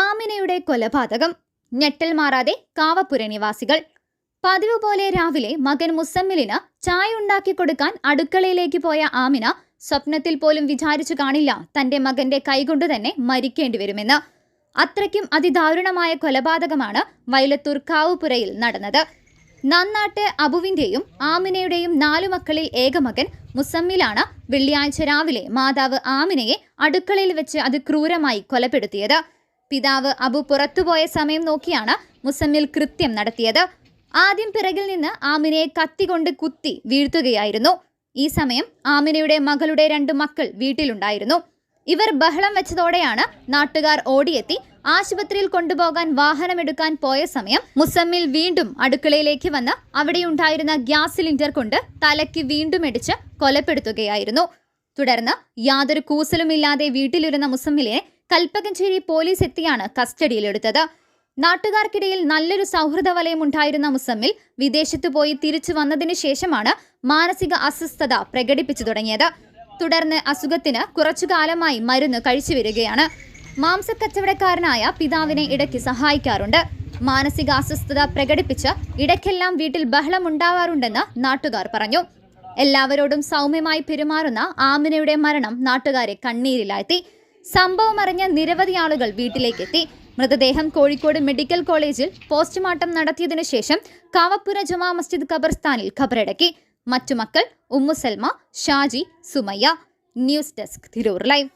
ആമിനയുടെ കൊലപാതകം ഞെട്ടൽ മാറാതെ കാവപ്പുര നിവാസികൾ. പതിവ് പോലെ രാവിലെ മകൻ മുസമ്മിലിന് ചായ ഉണ്ടാക്കി കൊടുക്കാൻ അടുക്കളയിലേക്ക് പോയ ആമിന സ്വപ്നത്തിൽ പോലും വിചാരിച്ചു കാണില്ല തന്റെ മകന്റെ കൈകൊണ്ട് തന്നെ മരിക്കേണ്ടി വരുമെന്ന്. അത്രയ്ക്കും അതിദാരുണമായ കൊലപാതകമാണ് വയലത്തൂർ കാവുപുരയിൽ നടന്നത്. നന്നാട്ട് അബുവിന്റെയും ആമിനയുടെയും നാലു മക്കളിൽ ഏക മകൻ മുസമ്മിലാണ് വെള്ളിയാഴ്ച രാവിലെ മാതാവ് ആമിനയെ അടുക്കളയിൽ വെച്ച് അത് ക്രൂരമായി കൊലപ്പെടുത്തിയത്. പിതാവ് അബു പുറത്തുപോയ സമയം നോക്കിയാണ് മുസമ്മിൽ കൃത്യം നടത്തിയത്. ആദ്യം പിറകിൽ നിന്ന് ആമിനയെ കത്തികൊണ്ട് കുത്തി വീഴ്ത്തുകയായിരുന്നു. ഈ സമയം ആമിനയുടെ മകളുടെ രണ്ട് മക്കൾ വീട്ടിലുണ്ടായിരുന്നു. ഇവർ ബഹളം വെച്ചതോടെയാണ് നാട്ടുകാർ ഓടിയെത്തി ആശുപത്രിയിൽ കൊണ്ടുപോകാൻ വാഹനമെടുക്കാൻ പോയ സമയം മുസമ്മിൽ വീണ്ടും അടുക്കളയിലേക്ക് വന്ന് അവിടെയുണ്ടായിരുന്ന ഗ്യാസ് സിലിണ്ടർ കൊണ്ട് തലയ്ക്ക് വീണ്ടും ഇടിച്ച് കൊലപ്പെടുത്തുകയായിരുന്നു. തുടർന്ന് യാതൊരു കൂസലുമില്ലാതെ വീട്ടിലിരുന്ന മുസമ്മിലിനെ കൽപ്പകഞ്ചേരി പോലീസ് എത്തിയാണ് കസ്റ്റഡിയിലെടുത്തത്. നാട്ടുകാർക്കിടയിൽ നല്ലൊരു സൗഹൃദ വലയം ഉണ്ടായിരുന്ന മുസമ്മിൽ വിദേശത്തു പോയി തിരിച്ചു വന്നതിന് ശേഷമാണ് മാനസിക അസ്വസ്ഥത പ്രകടിപ്പിച്ചു തുടങ്ങിയത്. തുടർന്ന് അസുഖത്തിന് കുറച്ചു കാലമായി മരുന്ന് കഴിച്ചു വരികയാണ്. മാംസക്കച്ചവടക്കാരനായ പിതാവിനെ ഇടയ്ക്ക് സഹായിക്കാറുണ്ട്. മാനസിക അസ്വസ്ഥത പ്രകടിപ്പിച്ച് ഇടയ്ക്കെല്ലാം വീട്ടിൽ ബഹളമുണ്ടാവാറുണ്ടെന്ന് നാട്ടുകാർ പറഞ്ഞു. എല്ലാവരോടും സൗമ്യമായി പെരുമാറുന്ന ആമിനയുടെ മരണം നാട്ടുകാരെ കണ്ണീരിലാഴ്ത്തി. സംഭവം അറിഞ്ഞ നിരവധി ആളുകൾ വീട്ടിലേക്കെത്തി. മൃതദേഹം കോഴിക്കോട് മെഡിക്കൽ കോളേജിൽ പോസ്റ്റ്മോർട്ടം നടത്തിയതിനു ശേഷം കാവപ്പുര ജുമാ മസ്ജിദ് ഖബർസ്ഥാനിൽ ഖബറടക്കി. മറ്റു മക്കൾ Ummusalma Shaji Sumayya. News desk Tirur live.